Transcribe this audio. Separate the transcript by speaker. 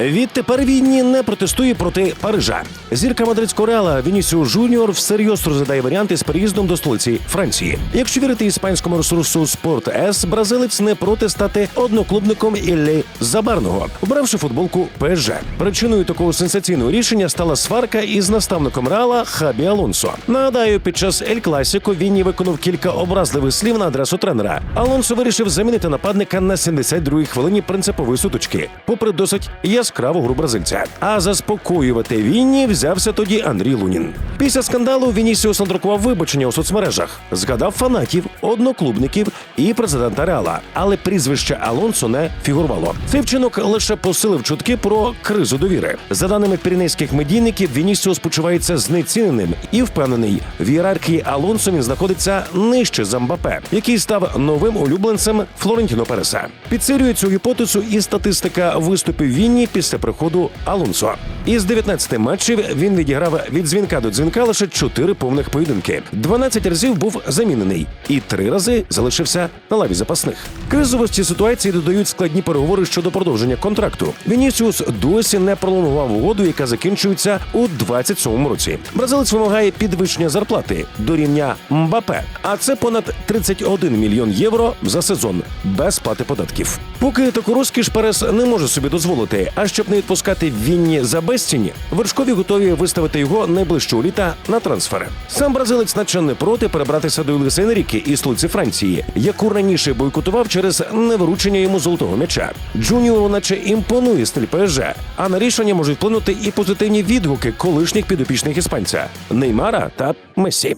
Speaker 1: Відтепер Вінні не протестує проти Парижа. Зірка мадридського реала Вінісіо Жуніор всерйоз розглядає варіанти з переїздом до столиці Франції. Якщо вірити іспанському ресурсу Спорт С, бразилець не проти стати одноклубником Іллі Забарного, обравши футболку ПСЖ. Причиною такого сенсаційного рішення стала сварка із наставником Реала Хабі Алонсо. Нагадаю, під час Ель Класіко Вінні виконав кілька образливих слів на адресу тренера. Алонсо вирішив замінити нападника на 72-й хвилині принципової сутички, попри досить яскраву гру бразильця. А заспокоювати Вінні взявся тоді Андрій Лунін. Після скандалу Вінісіус надрукував вибачення у соцмережах, згадав фанатів, одноклубників і президента Реала, але прізвище Алонсо не фігурувало. Цей вчинок лише посилив чутки про кризу довіри. За даними піренейських медійників, Вінісіус почувається знеціненим і впевнений, в ієрархії Алонсо він знаходиться нижче за Мбапе, який став новим улюбленцем Флорентіно Переса. Підсилює цю гіпотезу і статистика виступів Вінні після приходу Алонсо. Із 19 матчів він відіграв від дзвінка до дзвінка лише 4 повних поєдинки. 12 разів був замінений і 3 рази залишився на лаві запасних. Кризовості ситуації додають складні переговори щодо продовження контракту. Вінісіус досі не пролонгував угоду, яка закінчується у 27-му році. Бразилець вимагає підвищення зарплати до рівня Мбапе, а це понад 31 мільйон євро за сезон без сплати податків. Поки таку розкіш Перес не може собі дозволити. А щоб не відпускати Вінні за безцінь, вершкові готові виставити його найближчого літа на трансфер. Сам бразилець наче не проти перебратися до Ілиса Енріки і столиці Франції, яку раніше бойкотував через невручення йому золотого м'яча. Джуніору, наче імпонує стиль ПСЖ, а на рішення можуть вплинути і позитивні відгуки колишніх підопічних іспанця Неймара та Месі.